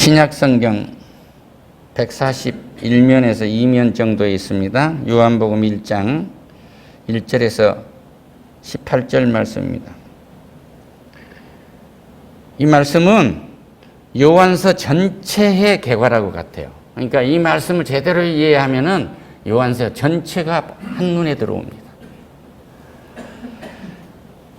신약 성경 141면에서 2면 정도에 있습니다. 요한복음 1장 1절에서 18절 말씀입니다. 이 말씀은 요한서 전체의 개괄하고 같아요. 그러니까 이 말씀을 제대로 이해하면은 요한서 전체가 한눈에 들어옵니다.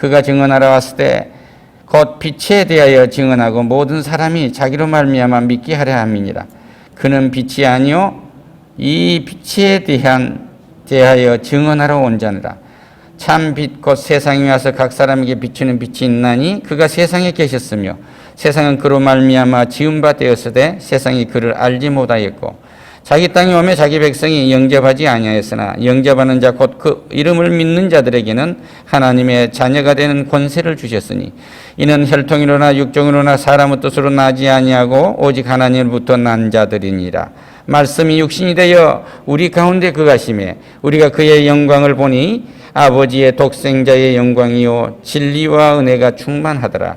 그가 증언하러 왔을 때 곧 빛에 대하여 증언하고 모든 사람이 자기로 말미암아 믿게 하려 함이니라. 그는 빛이 아니요 이 빛에 대한 대하여 증언하러 온 자니라. 참 빛 곧 세상에 와서 각 사람에게 비추는 빛이 있나니 그가 세상에 계셨으며 세상은 그로 말미암아 지은 바 되었으되 세상이 그를 알지 못하였고 자기 땅에 오매 자기 백성이 영접하지 아니하였으나 영접하는 자 곧 그 이름을 믿는 자들에게는 하나님의 자녀가 되는 권세를 주셨으니 이는 혈통이로나 육종이로나 사람의 뜻으로 나지 아니하고 오직 하나님으로부터 난 자들이니라. 말씀이 육신이 되어 우리 가운데 그가심에 우리가 그의 영광을 보니 아버지의 독생자의 영광이요 진리와 은혜가 충만하더라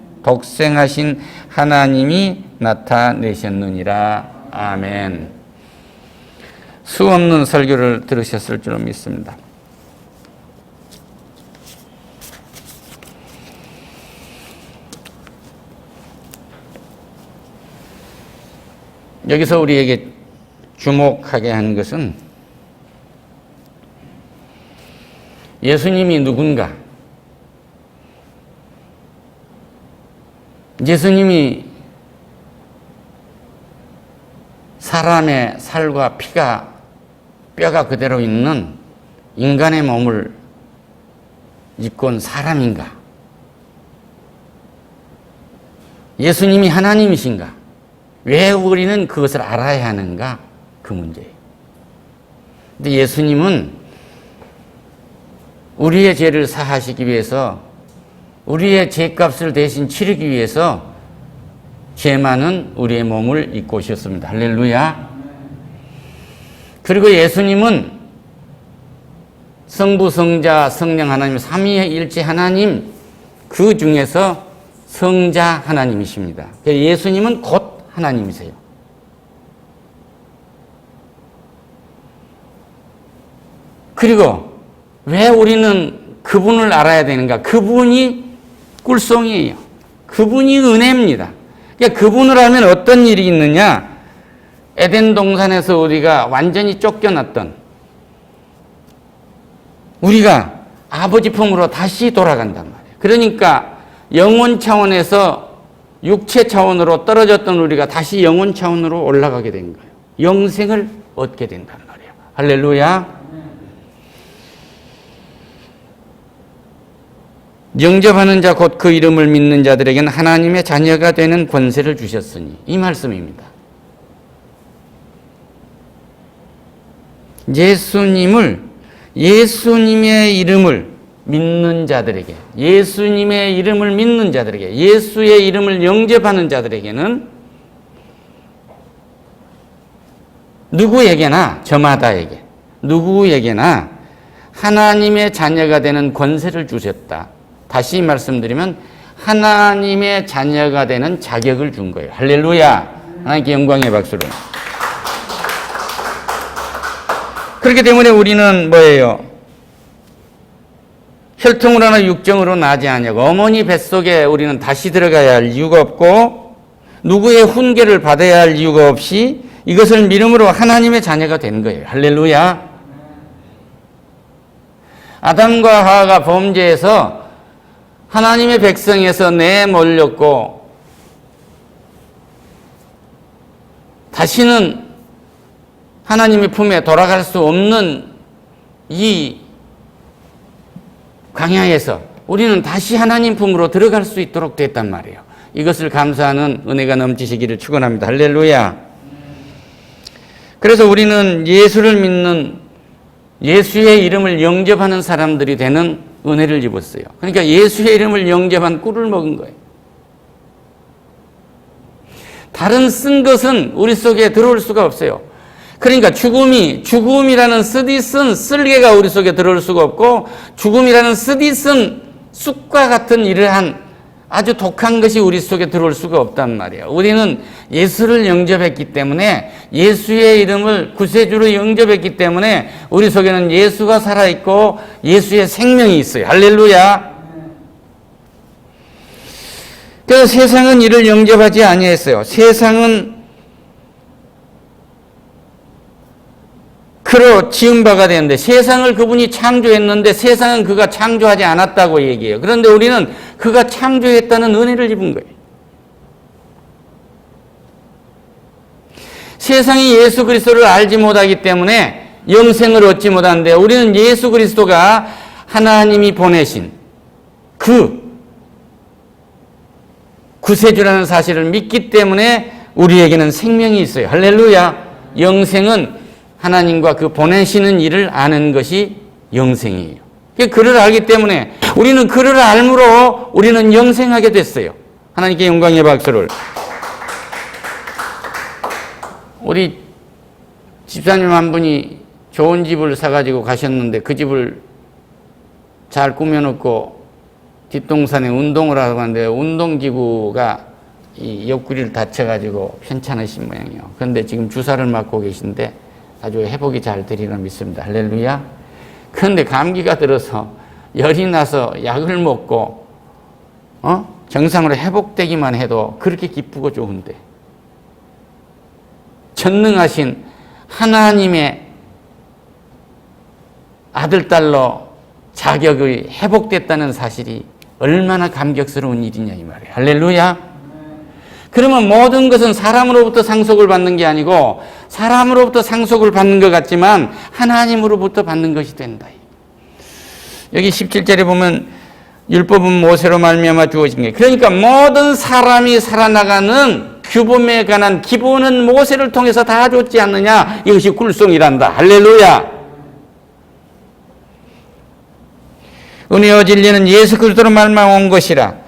독생하신 하나님이 나타내셨느니라 아멘. 수 없는 설교를 들으셨을 줄 믿습니다. 여기서 우리에게 주목하게 한 것은 예수님이 누군가? 예수님이 사람의 살과 피가 뼈가 그대로 있는 인간의 몸을 입고 온 사람인가? 예수님이 하나님이신가? 왜 우리는 그것을 알아야 하는가? 그 문제예요. 근데 예수님은 우리의 죄를 사하시기 위해서 우리의 죄값을 대신 치르기 위해서 죄 많은 우리의 몸을 입고 오셨습니다. 할렐루야. 그리고 예수님은 성부, 성자, 성령 하나님, 삼위일체 하나님 그 중에서 성자 하나님이십니다. 예수님은 곧 하나님이세요. 그리고 왜 우리는 그분을 알아야 되는가? 그분이 꿀송이에요. 그분이 은혜입니다. 그러니까 그분을 알면 어떤 일이 있느냐? 에덴 동산에서 우리가 완전히 쫓겨났던 우리가 아버지 품으로 다시 돌아간단 말이에요. 그러니까 영혼 차원에서 육체 차원으로 떨어졌던 우리가 다시 영혼 차원으로 올라가게 된 거예요. 영생을 얻게 된단 말이에요. 할렐루야. 영접하는 자 곧 그 이름을 믿는 자들에게는 하나님의 자녀가 되는 권세를 주셨으니 이 말씀입니다. 예수님을 예수님의 이름을 믿는 자들에게 예수님의 이름을 믿는 자들에게 예수의 이름을 영접하는 자들에게는 누구에게나 저마다에게 누구에게나 하나님의 자녀가 되는 권세를 주셨다. 다시 말씀드리면 하나님의 자녀가 되는 자격을 준 거예요. 할렐루야. 하나님께 영광의 박수를. 그렇기 때문에 우리는 뭐예요? 혈통으로나 육정으로 나지 않냐고 어머니 뱃속에 우리는 다시 들어가야 할 이유가 없고 누구의 훈계를 받아야 할 이유가 없이 이것을 믿음으로 하나님의 자녀가 된 거예요. 할렐루야. 아담과 하와가 범죄해서 하나님의 백성에서 내몰렸고 다시는 하나님의 품에 돌아갈 수 없는 이 광야에서 우리는 다시 하나님 품으로 들어갈 수 있도록 됐단 말이에요. 이것을 감사하는 은혜가 넘치시기를 축원합니다. 할렐루야. 그래서 우리는 예수를 믿는 예수의 이름을 영접하는 사람들이 되는 은혜를 입었어요. 그러니까 예수의 이름을 영접한 꿀을 먹은 거예요. 다른 쓴 것은 우리 속에 들어올 수가 없어요. 그러니까 죽음이 죽음이라는 쓰디쓴 쓸개가 우리 속에 들어올 수가 없고 죽음이라는 쓰디쓴 쑥과 같은 이러한 아주 독한 것이 우리 속에 들어올 수가 없단 말이에요. 우리는 예수를 영접했기 때문에 예수의 이름을 구세주로 영접했기 때문에 우리 속에는 예수가 살아있고 예수의 생명이 있어요. 할렐루야. 그래서 세상은 이를 영접하지 아니했어요. 세상은 그로 지은 바가 되는데 세상을 그분이 창조했는데 세상은 그가 창조하지 않았다고 얘기해요. 그런데 우리는 그가 창조했다는 은혜를 입은 거예요. 세상이 예수 그리스도를 알지 못하기 때문에 영생을 얻지 못하는데 우리는 예수 그리스도가 하나님이 보내신 그 구세주라는 사실을 믿기 때문에 우리에게는 생명이 있어요. 할렐루야. 영생은 하나님과 그 보내시는 일을 아는 것이 영생이에요. 그를 알기 때문에 우리는 그를 알므로 우리는 영생하게 됐어요. 하나님께 영광의 박수를. 우리 집사님 한 분이 좋은 집을 사가지고 가셨는데 그 집을 잘 꾸며놓고 뒷동산에 운동을 하고 하는데 운동기구가 이 옆구리를 다쳐가지고 편찮으신 모양이에요. 그런데 지금 주사를 맞고 계신데 아주 회복이 잘 되리라 믿습니다. 할렐루야. 그런데 감기가 들어서 열이 나서 약을 먹고 어? 정상으로 회복되기만 해도 그렇게 기쁘고 좋은데 전능하신 하나님의 아들 딸로 자격이 회복됐다는 사실이 얼마나 감격스러운 일이냐 이 말이에요. 할렐루야. 그러면 모든 것은 사람으로부터 상속을 받는 게 아니고 사람으로부터 상속을 받는 것 같지만 하나님으로부터 받는 것이 된다. 여기 17절에 보면 율법은 모세로 말미암아 주어진 게 그러니까 모든 사람이 살아나가는 규범에 관한 기본은 모세를 통해서 다 줬지 않느냐 이것이 굴송이란다. 할렐루야. 은혜와 진리는 예수 그리스도로 말만 온 것이라.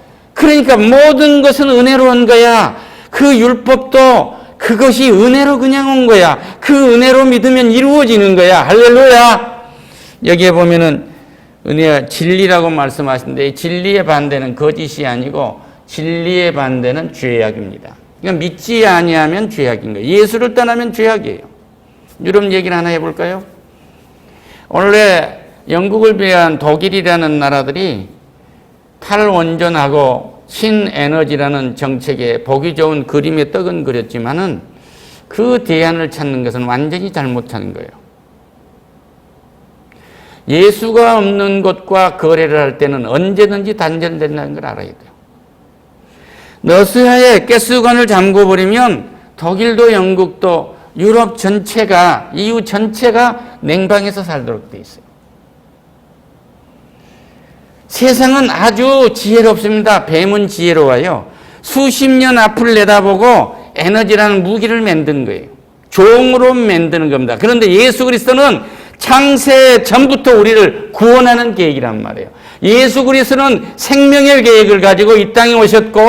그러니까 모든 것은 은혜로 온 거야. 그 율법도 그것이 은혜로 그냥 온 거야. 그 은혜로 믿으면 이루어지는 거야. 할렐루야. 여기에 보면은 은혜와 진리라고 말씀하시는데 진리의 반대는 거짓이 아니고 진리의 반대는 죄악입니다. 그러니까 믿지 아니하면 죄악인 거예요. 예수를 떠나면 죄악이에요. 유럽 얘기를 하나 해볼까요? 원래 영국을 비한 독일이라는 나라들이 탈원전하고 신에너지라는 정책에 보기 좋은 그림의 떡은 그렸지만은 그 대안을 찾는 것은 완전히 잘못 찾는 거예요. 예수가 없는 것과 거래를 할 때는 언제든지 단절된다는 걸 알아야 돼요. 러시아의 가스관을 잠궈버리면 독일도 영국도 유럽 전체가, EU 전체가 냉방에서 살도록 돼 있어요. 세상은 아주 지혜롭습니다. 뱀은 지혜로워요. 수십 년 앞을 내다보고 에너지라는 무기를 만든 거예요. 종으로 만드는 겁니다. 그런데 예수 그리스도는 창세 전부터 우리를 구원하는 계획이란 말이에요. 예수 그리스도는 생명의 계획을 가지고 이 땅에 오셨고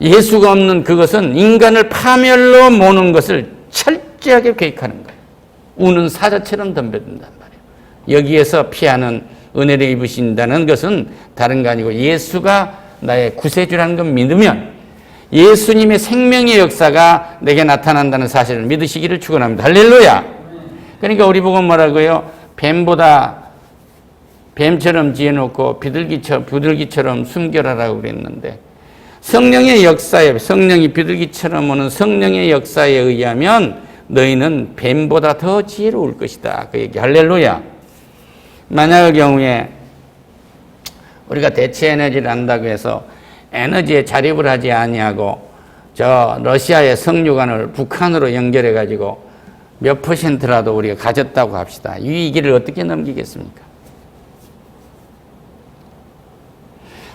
예수가 없는 그것은 인간을 파멸로 모는 것을 철저하게 계획하는 거예요. 우는 사자처럼 말이에요. 여기에서 피하는 은혜를 입으신다는 것은 다른 거 아니고 예수가 나의 구세주라는 걸 믿으면 예수님의 생명의 역사가 내게 나타난다는 사실을 믿으시기를 축원합니다. 할렐루야. 그러니까 우리 보고 뭐라고요? 뱀보다 뱀처럼 지어놓고 비둘기처럼, 비둘기처럼 숨겨라라고 그랬는데 성령의 역사에 성령이 비둘기처럼 오는 성령의 역사에 의하면 너희는 뱀보다 더 지혜로울 것이다. 그 얘기 할렐루야. 만약의 경우에 우리가 대체 에너지를 한다고 해서 에너지에 자립을 하지 아니하고 저 러시아의 석유관을 북한으로 연결해 가지고 몇 퍼센트라도 우리가 가졌다고 합시다. 이 위기를 어떻게 넘기겠습니까?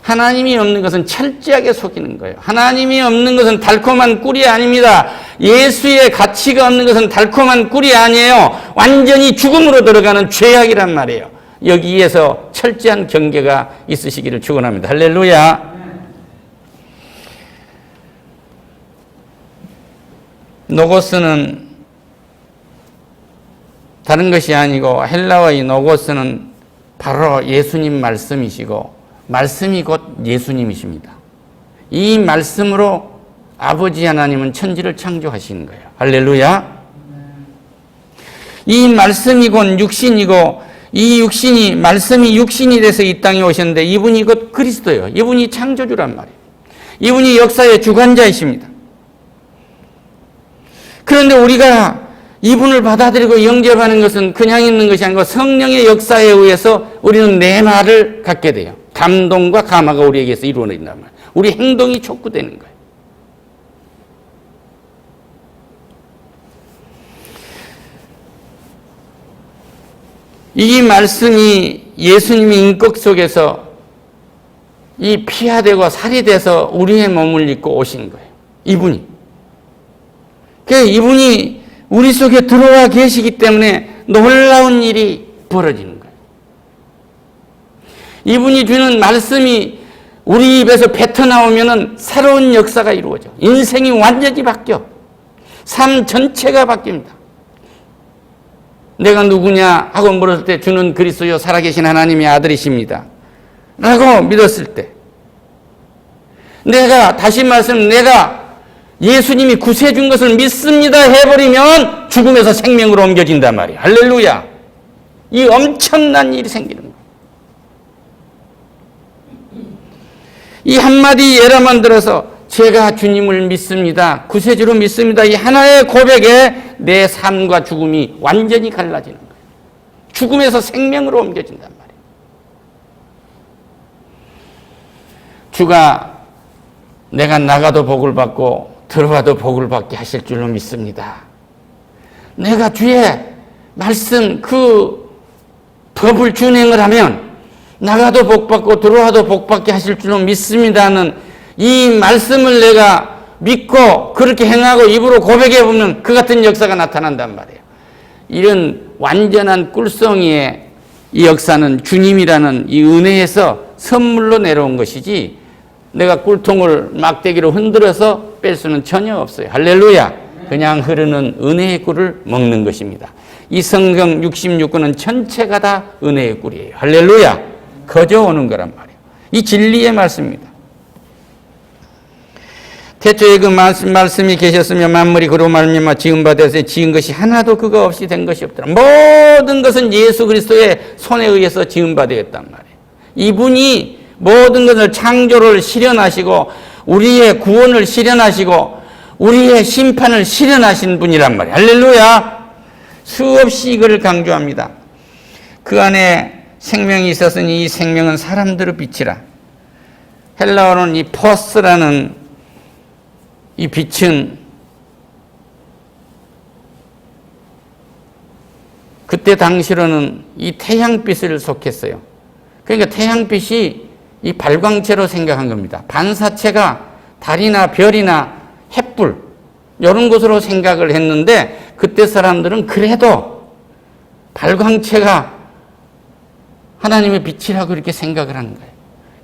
하나님이 없는 것은 철저하게 속이는 거예요. 하나님이 없는 것은 달콤한 꿀이 아닙니다. 예수의 가치가 없는 것은 달콤한 꿀이 아니에요. 완전히 죽음으로 들어가는 죄악이란 말이에요. 여기에서 철저한 경계가 있으시기를 축원합니다. 할렐루야. 노고스는 다른 것이 아니고 헬라어의 노고스는 바로 예수님 말씀이시고 말씀이 곧 예수님이십니다. 이 말씀으로 아버지 하나님은 천지를 창조하시는 거예요. 할렐루야. 이 말씀이 곧 육신이고 이 육신이 말씀이 육신이 돼서 이 땅에 오셨는데 이분이 곧 그리스도예요. 이분이 창조주란 말이에요. 이분이 역사의 주관자이십니다. 그런데 우리가 이분을 받아들이고 영접하는 것은 그냥 있는 것이 아니고 성령의 역사에 의해서 우리는 내 말을 갖게 돼요. 감동과 감화가 우리에게서 이루어진단 말이에요. 우리 행동이 촉구되는 거예요. 이 말씀이 예수님의 인격 속에서 이 피가 되고 살이 돼서 우리의 몸을 입고 오신 거예요. 이분이. 그 이분이 우리 속에 들어와 계시기 때문에 놀라운 일이 벌어지는 거예요. 이분이 주는 말씀이 우리 입에서 뱉어 나오면은 새로운 역사가 이루어져. 인생이 완전히 바뀌어. 삶 전체가 바뀝니다. 내가 누구냐 하고 물었을 때 주는 그리스도요 살아계신 하나님의 아들이십니다. 라고 믿었을 때 내가 다시 말씀 내가 예수님이 구세해 준 것을 믿습니다 해버리면 죽음에서 생명으로 옮겨진단 말이야. 할렐루야. 이 엄청난 일이 생기는 거야. 이 한마디 예라만 들어서 제가 주님을 믿습니다. 구세주로 믿습니다. 이 하나의 고백에 내 삶과 죽음이 완전히 갈라지는 거예요. 죽음에서 생명으로 옮겨진단 말이에요. 주가 내가 나가도 복을 받고 들어와도 복을 받게 하실 줄로 믿습니다. 내가 주의 말씀 그 법을 준행을 하면 나가도 복 받고 들어와도 복 받게 하실 줄로 믿습니다는 이 말씀을 내가 믿고 그렇게 행하고 입으로 고백해 보면 그 같은 역사가 나타난단 말이에요. 이런 완전한 꿀성이의 이 역사는 주님이라는 이 은혜에서 선물로 내려온 것이지 내가 꿀통을 막대기로 흔들어서 뺄 수는 전혀 없어요. 할렐루야. 그냥 흐르는 은혜의 꿀을 먹는 것입니다. 이 성경 66권은 전체가 다 은혜의 꿀이에요. 할렐루야. 거저 오는 거란 말이에요. 이 진리의 말씀입니다. 태초에 그 말씀, 말씀이 계셨으며 만물이 그로 말미암아 지은 바 되어서 지은 것이 하나도 그거 없이 된 것이 없더라. 모든 것은 예수 그리스도의 손에 의해서 지은 바 되었단 말이에요. 이분이 모든 것을 창조를 실현하시고 우리의 구원을 실현하시고 우리의 심판을 실현하신 분이란 말이에요. 할렐루야. 수없이 이걸 강조합니다. 그 안에 생명이 있었으니 이 생명은 사람들의 빛이라. 헬라어는 이 포스라는 이 빛은 그때 당시로는 이 태양빛을 속했어요. 그러니까 태양빛이 이 발광체로 생각한 겁니다. 반사체가 달이나 별이나 햇불 이런 것으로 생각을 했는데 그때 사람들은 그래도 발광체가 하나님의 빛이라고 이렇게 생각을 하는 거예요.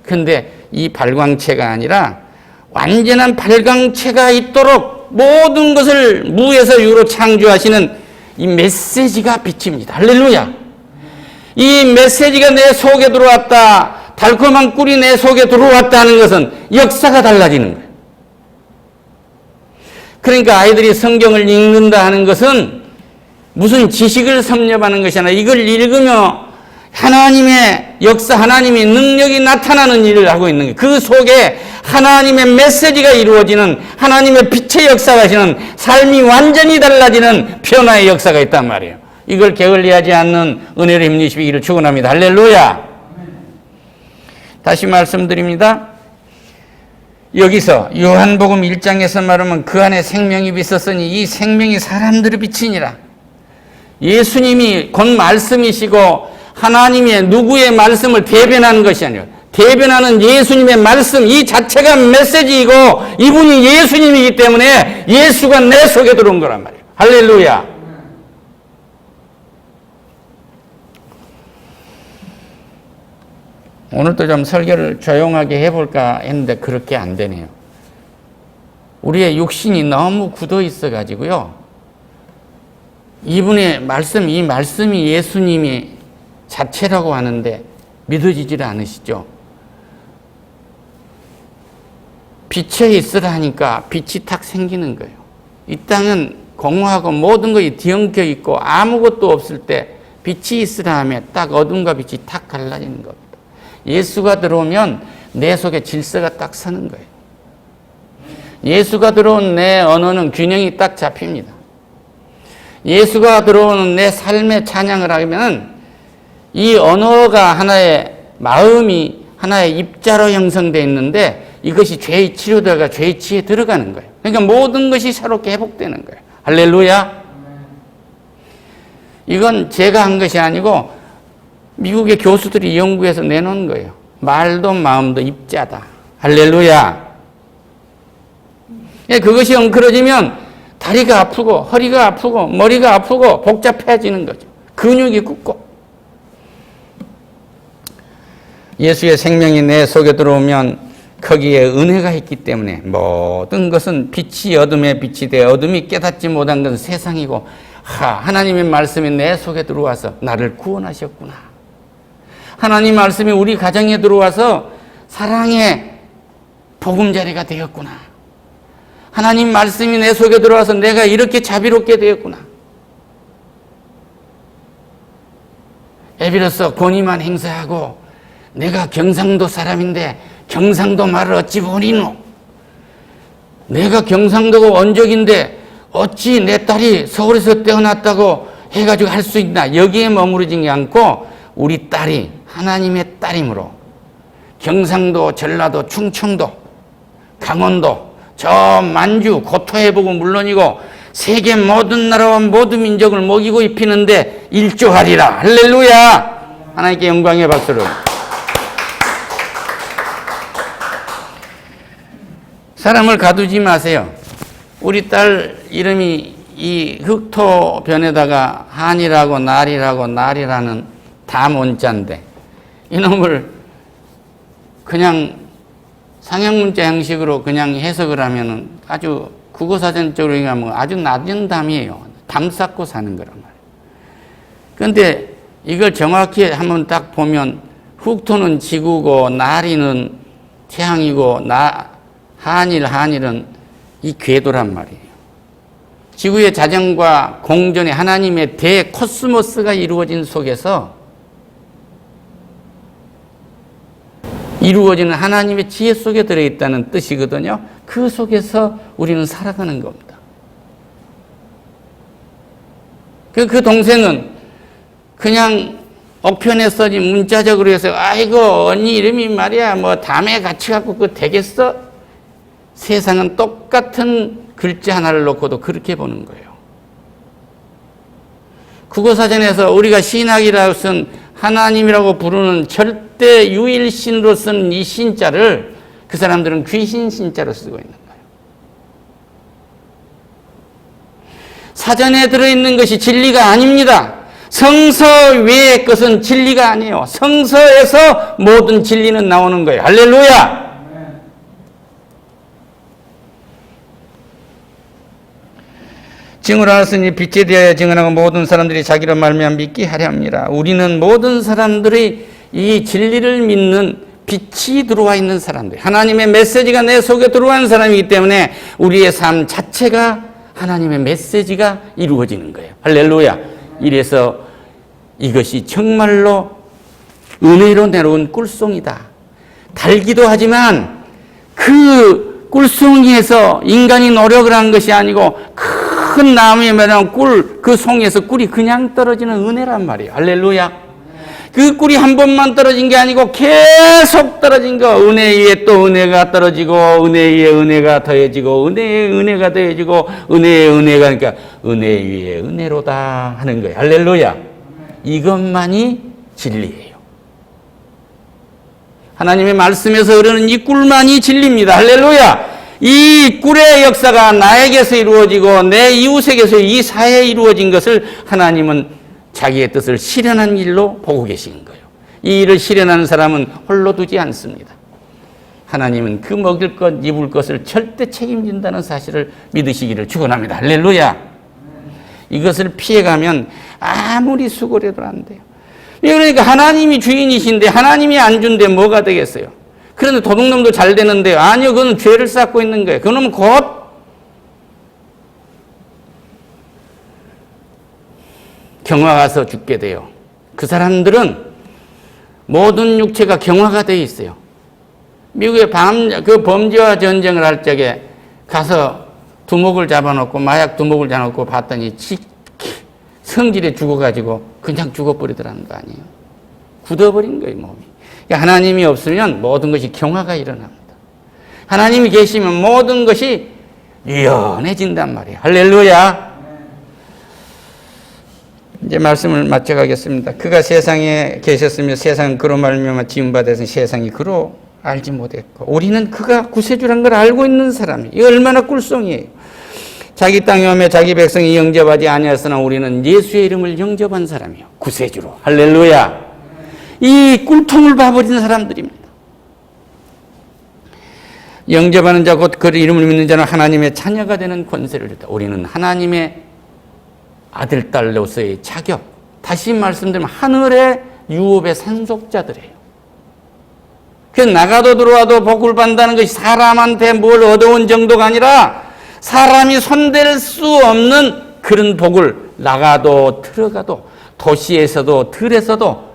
근데 이 발광체가 아니라 완전한 발광체가 있도록 모든 것을 무에서 유로 창조하시는 이 메시지가 빛입니다. 할렐루야. 이 메시지가 내 속에 들어왔다. 달콤한 꿀이 내 속에 들어왔다는 것은 역사가 달라지는 거예요. 그러니까 아이들이 성경을 읽는다 하는 것은 무슨 지식을 섭렵하는 것이 아니라 이걸 읽으며 하나님의 역사, 하나님의 능력이 나타나는 일을 하고 있는 거예요. 그 속에 하나님의 메시지가 이루어지는 하나님의 빛의 역사가 시는 삶이 완전히 달라지는 변화의 역사가 있단 말이에요. 이걸 게을리하지 않는 은혜를 힘내시기를 축원합니다. 할렐루야. 다시 말씀드립니다. 여기서 요한복음 1장에서 말하면 그 안에 생명이 있었으니 이 생명이 사람들의 빛이니라. 예수님이 곧 말씀이시고 하나님의 누구의 말씀을 대변하는 것이 아니라 대변하는 예수님의 말씀 이 자체가 메시지이고 이분이 예수님이기 때문에 예수가 내 속에 들어온 거란 말이에요. 할렐루야. 오늘도 좀 설교를 조용하게 해볼까 했는데 그렇게 안 되네요. 우리의 육신이 너무 굳어 있어 가지고요. 이분의 말씀, 이 말씀이 예수님이 자체라고 하는데 믿어지질 않으시죠? 빛에 있으라 하니까 빛이 탁 생기는 거예요. 이 땅은 공허하고 모든 것이 뒤엉켜 있고 아무것도 없을 때 빛이 있으라 하면 딱 어둠과 빛이 탁 갈라지는 겁니다. 예수가 들어오면 내 속에 질서가 딱 서는 거예요. 예수가 들어온 내 언어는 균형이 딱 잡힙니다. 예수가 들어오는 내 삶의 찬양을 하면 이 언어가 하나의 마음이 하나의 입자로 형성되어 있는데 이것이 죄의 치료되가 죄의 치에 들어가는 거예요. 그러니까 모든 것이 새롭게 회복되는 거예요. 할렐루야. 이건 제가 한 것이 아니고 미국의 교수들이 연구해서 내놓은 거예요. 말도 마음도 입자다. 할렐루야. 예, 그것이 엉클어지면 다리가 아프고 허리가 아프고 머리가 아프고 복잡해지는 거죠. 근육이 굳고. 예수의 생명이 내 속에 들어오면 거기에 은혜가 있기 때문에 모든 것은 빛이 어둠의 빛이 돼 어둠이 깨닫지 못한 것은 세상이고 하, 하나님의 말씀이 내 속에 들어와서 나를 구원하셨구나. 하나님 말씀이 우리 가정에 들어와서 사랑의 보금자리가 되었구나. 하나님 말씀이 내 속에 들어와서 내가 이렇게 자비롭게 되었구나. 에비로서 권위만 행사하고 내가 경상도 사람인데 경상도 말을 어찌 모리노? 내가 경상도가 원적인데 어찌 내 딸이 서울에서 태어났다고 해가지고 할 수 있나? 여기에 머무르지 않고 우리 딸이 하나님의 딸이므로 경상도, 전라도, 충청도, 강원도, 저 만주, 고토해보고 물론이고 세계 모든 나라와 모든 민족을 먹이고 입히는데 일조하리라. 할렐루야! 하나님께 영광의 박수를. 사람을 가두지 마세요. 우리 딸 이름이 이 흑토 변에다가 한이라고 날이라고 날이라는 다 문자인데 이놈을 그냥 상형문자 형식으로 그냥 해석을 하면은 아주 국어사전적으로 얘기하면 아주 낮은 담이에요. 담 쌓고 사는 거란 말이에요. 그런데 이걸 정확히 한번 딱 보면 흑토는 지구고 나리는 태양이고 나, 한일, 한일은 이 궤도란 말이에요. 지구의 자전과 공전의 하나님의 대코스모스가 이루어진 속에서 이루어지는 하나님의 지혜 속에 들어있다는 뜻이거든요. 그 속에서 우리는 살아가는 겁니다. 그, 그 동생은 그냥 억편에 써진 문자적으로 해서 아이고 언니 이름이 말이야 뭐 담에 같이 갖고 그 되겠어? 세상은 똑같은 글자 하나를 놓고도 그렇게 보는 거예요. 국어사전에서 우리가 신학이라고 쓴 하나님이라고 부르는 절대 유일신으로 쓴 이 신자를 그 사람들은 귀신 신자로 쓰고 있는 거예요. 사전에 들어있는 것이 진리가 아닙니다. 성서 외의 것은 진리가 아니에요. 성서에서 모든 진리는 나오는 거예요. 할렐루야! 증언하였으니 빛에 대하여 증언하고 모든 사람들이 자기로 말미암아 믿게 하려 합니다. 우리는 모든 사람들의 이 진리를 믿는 빛이 들어와 있는 사람들, 하나님의 메시지가 내 속에 있는 사람이기 때문에 우리의 삶 자체가 하나님의 메시지가 이루어지는 거예요. 할렐루야. 이래서 이것이 정말로 은혜로 내려온 꿀송이다. 달기도 하지만 그 꿀송이에서 인간이 노력을 한 것이 아니고 큰 나무에 매는 꿀, 그 송이에서 꿀이 그냥 떨어지는 은혜란 말이에요. 할렐루야. 그 꿀이 한 번만 떨어진 게 아니고 계속 떨어진 거. 은혜 위에 또 은혜가 떨어지고, 은혜 위에 은혜가 더해지고, 은혜 위에 은혜가 더해지고, 은혜 위에 은혜가, 그러니까 은혜 위에 은혜로다 하는 거예요. 할렐루야. 이것만이 진리예요. 하나님의 말씀에서 흐르는 이 꿀만이 진리입니다. 할렐루야. 이 꿀의 역사가 나에게서 이루어지고 내 이웃에게서 이 사회에 이루어진 것을 하나님은 자기의 뜻을 실현한 일로 보고 계신 거예요. 이 일을 실현하는 사람은 홀로 두지 않습니다. 하나님은 그 먹을 것, 입을 것을 절대 책임진다는 사실을 믿으시기를 축원합니다. 할렐루야. 이것을 피해가면 아무리 수고를 해도 안 돼요. 그러니까 하나님이 주인이신데 하나님이 안 준데 뭐가 되겠어요? 그런데 도둑놈도 잘 되는데요. 아니요, 그건 죄를 쌓고 있는 거예요. 그놈은 곧 경화 가서 죽게 돼요. 그 사람들은 모든 육체가 경화가 되어 있어요. 미국의 밤, 그 범죄와 전쟁을 할 적에 가서 두목을 잡아놓고, 마약 두목을 잡아놓고 봤더니 지, 성질에 죽어가지고 그냥 죽어버리더라는 거 아니에요. 굳어버린 거예요, 몸이. 그러니까 하나님이 없으면 모든 것이 경화가 일어납니다. 하나님이 계시면 모든 것이 유연해진단 말이에요. 할렐루야. 이제 말씀을 마쳐가겠습니다. 그가 세상에 계셨으며 세상은 그로 말미암아 되서 세상이 그로 알지 못했고 우리는 그가 구세주란 걸 알고 있는 사람이 이 얼마나 꿀송이에요. 자기 땅에 오며 자기 백성이 영접하지 아니하으나 우리는 예수의 이름을 영접한 사람이요 구세주로 할렐루야. 이 꿀통을 봐버리는 사람들입니다. 영접하는 자 곧그 이름을 믿는 자는 하나님의 자녀가 되는 권세를 줬다. 우리는 하나님의 아들, 딸로서의 자격. 다시 말씀드리면 하늘의 유업의 산속자들이에요. 그 나가도 들어와도 복을 받는다는 것이 사람한테 뭘 얻어온 정도가 아니라 사람이 손댈 수 없는 그런 복을 나가도 들어가도 도시에서도 들에서도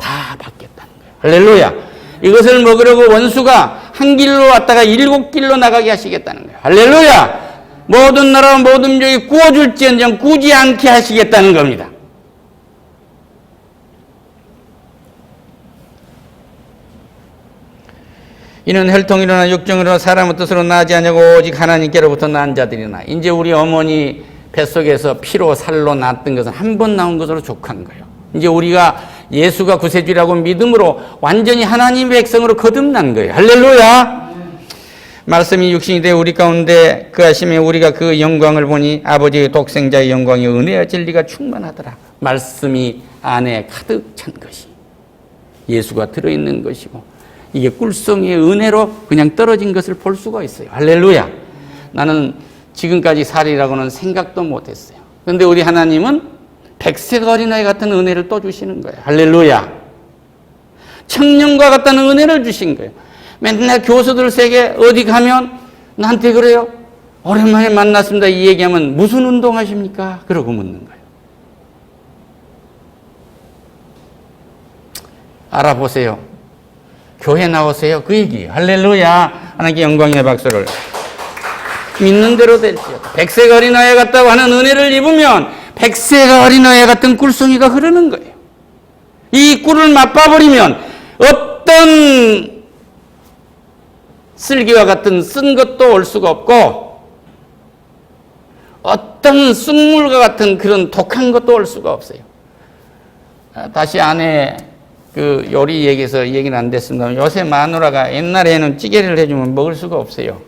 다 받겠다는 거예요. 할렐루야. 이것을 먹으려고 원수가 한 길로 왔다가 일곱 길로 나가게 하시겠다는 거예요. 할렐루야. 모든 나라 모든 민족이 구워줄지언정 구지 않게 하시겠다는 겁니다. 이는 혈통이 일어나 육정이 일어나 사람의 뜻으로 나지 않냐고 오직 하나님께로부터 난 자들이나 이제 우리 어머니 뱃속에서 피로 살로 났던 것은 한 번 나온 것으로 족한 거예요. 이제 우리가 예수가 구세주라고 믿음으로 완전히 하나님의 백성으로 거듭난 거예요. 할렐루야! 말씀이 육신이 되어 우리 가운데 그 하심에 우리가 그 영광을 보니 아버지의 독생자의 영광이 은혜와 진리가 충만하더라. 말씀이 안에 가득 찬 것이 예수가 들어있는 것이고 이게 꿀송이의 은혜로 그냥 떨어진 것을 볼 수가 있어요. 할렐루야. 나는 지금까지 살이라고는 생각도 못했어요. 그런데 우리 하나님은 백색 어린아이 같은 은혜를 또 주시는 거예요. 할렐루야. 청년과 같다는 은혜를 주신 거예요. 맨날 교수들 세계 어디 가면 나한테 그래요. 오랜만에 만났습니다. 이 얘기하면 무슨 운동 하십니까? 그러고 묻는 거예요. 알아보세요. 교회 나오세요. 그 얘기. 할렐루야. 하나님께 영광의 박수를. 믿는 대로 될지어. 백색 어린아이 같다고 하는 은혜를 입으면 백색 어린아이 같은 꿀송이가 흐르는 거예요. 이 꿀을 맛봐버리면 어떤 쓸기와 같은 쓴 것도 올 수가 없고 어떤 쑥물과 같은 그런 독한 것도 올 수가 없어요. 아, 다시 안에 그 요리 얘기에서 얘기는 안 됐습니다. 요새 마누라가 옛날에는 찌개를 해주면 먹을 수가 없어요.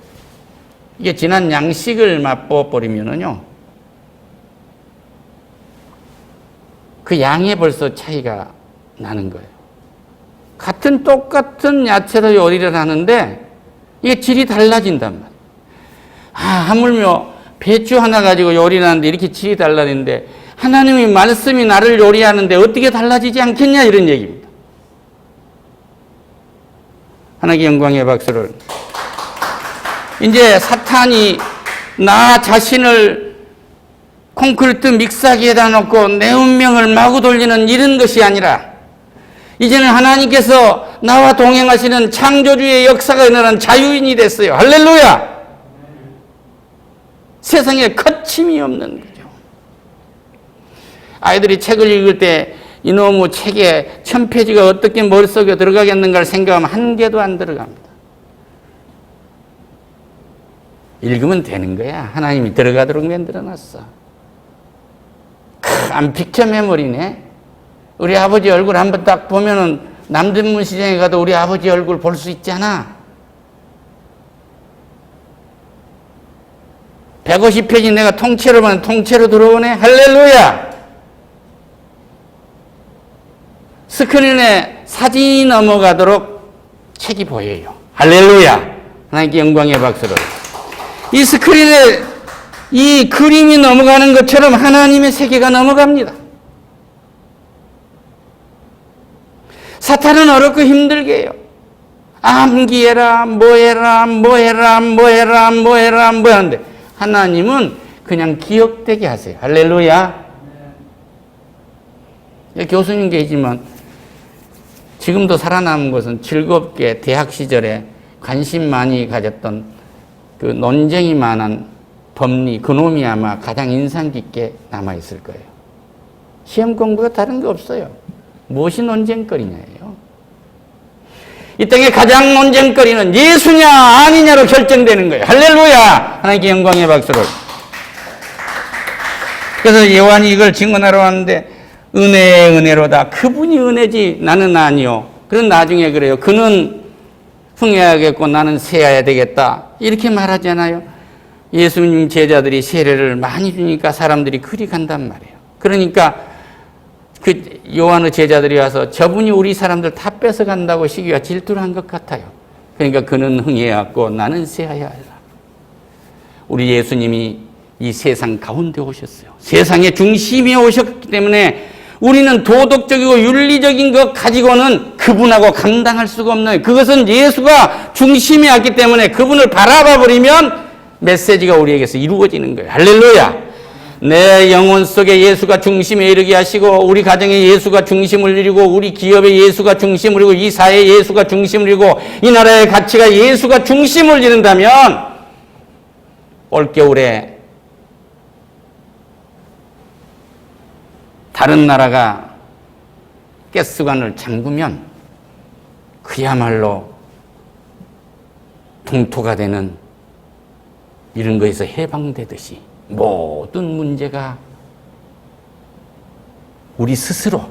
이게 지난 양식을 맛보 버리면은요, 그 양에 벌써 차이가 나는 거예요. 같은 똑같은 야채로 요리를 하는데 이게 질이 달라진단 말이에요. 아, 하물며 배추 하나 가지고 요리를 하는데 이렇게 질이 달라지는데 하나님의 말씀이 나를 요리하는데 어떻게 달라지지 않겠냐 이런 얘기입니다. 하나님의 영광의 박수를. 이제 사탄이 나 자신을 콘크리트 믹사기에다 놓고 내 운명을 마구 돌리는 이런 것이 아니라 이제는 하나님께서 나와 동행하시는 창조주의 역사가 일어난 자유인이 됐어요. 할렐루야! 세상에 거침이 없는 거죠. 아이들이 책을 읽을 때 이놈의 책에 천 페이지가 어떻게 머릿속에 들어가겠는가를 생각하면 한 개도 안 들어갑니다. 읽으면 되는 거야. 하나님이 들어가도록 만들어놨어. 안 픽처 메모리네. 우리 아버지 얼굴 한번 딱 보면은 남대문 시장에 가도 우리 아버지 얼굴 볼 수 있잖아. 150페이지 내가 통째로 보면 통째로 들어오네. 할렐루야! 스크린에 사진이 넘어가도록 책이 보여요. 할렐루야! 하나님께 영광의 박수를. 이 스크린에 이 그림이 넘어가는 것처럼 하나님의 세계가 넘어갑니다. 사탄은 어렵고 힘들게 해요. 암기해라, 뭐해라, 뭐해라, 뭐해라, 뭐해라, 뭐 하는데 하나님은 그냥 기억되게 하세요. 할렐루야. 교수님 계시지만 지금도 살아남은 것은 즐겁게 대학 시절에 관심 많이 가졌던 그 논쟁이 많은 법리, 그놈이 아마 가장 인상 깊게 남아있을 거예요. 시험 공부가 다른 거 없어요. 무엇이 논쟁거리냐예요. 이 땅에 가장 논쟁거리는 예수냐 아니냐로 결정되는 거예요. 할렐루야! 하나님께 영광의 박수를. 그래서 요한이 이걸 증언하러 왔는데 은혜의 은혜로다. 그분이 은혜지 나는 아니요. 그런 나중에 그래요. 그는 흥해야겠고 나는 세야 되겠다. 이렇게 말하잖아요. 예수님 제자들이 세례를 많이 주니까 사람들이 그리 간단 말이에요. 그러니까 그 요한의 제자들이 와서 저분이 우리 사람들 다 뺏어 간다고 시기가 질투를 한 것 같아요. 그러니까 그는 흥해야겠고 나는 세야 하라. 우리 예수님이 이 세상 가운데 오셨어요. 세상의 중심에 오셨기 때문에 우리는 도덕적이고 윤리적인 것 가지고는 그분하고 감당할 수가 없는 그것은 예수가 중심에 왔기 때문에 그분을 바라봐 버리면 메시지가 우리에게서 이루어지는 거예요. 할렐루야. 내 영혼 속에 예수가 중심에 이르게 하시고 우리 가정에 예수가 중심을 이루고 우리 기업에 예수가 중심을 이루고 이 사회에 예수가 중심을 이루고 이 나라의 가치가 예수가 중심을 이룬다면 올겨울에 다른 나라가 가스관을 잠그면 그야말로 동토가 되는 이런 거에서 해방되듯이 모든 문제가 우리 스스로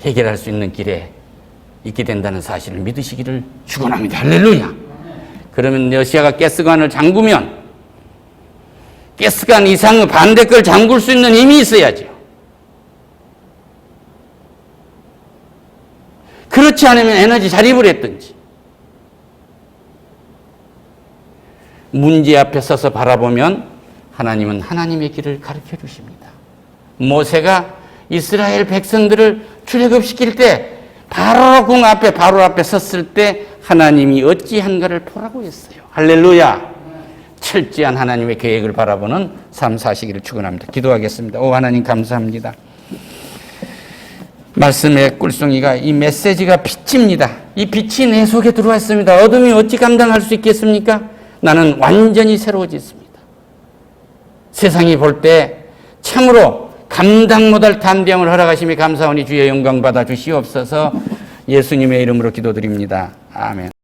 해결할 수 있는 길에 있게 된다는 사실을 믿으시기를 축원합니다. 할렐루야. 그러면 러시아가 가스관을 잠그면 가스관 이상의 반대 걸 잠글 수 있는 힘이 있어야죠. 그렇지 않으면 에너지 자립을 했든지 문제 앞에 서서 바라보면 하나님은 하나님의 길을 가르쳐 주십니다. 모세가 이스라엘 백성들을 출애굽시킬 때 바로 궁 앞에 바로 앞에 섰을 때 하나님이 어찌한가를 보라고 했어요. 할렐루야. 철저한 하나님의 계획을 바라보는 삶 사시기를 축원합니다. 기도하겠습니다. 오 하나님 감사합니다. 말씀의 꿀송이가 이 메시지가 빛입니다. 이 빛이 내 속에 들어와 있습니다. 어둠이 어찌 감당할 수 있겠습니까? 나는 완전히 새로워졌습니다. 세상이 볼 때 참으로 감당 못할 담대함을 허락하심에 감사하니 주의 영광 받아 주시옵소서 예수님의 이름으로 기도드립니다. 아멘.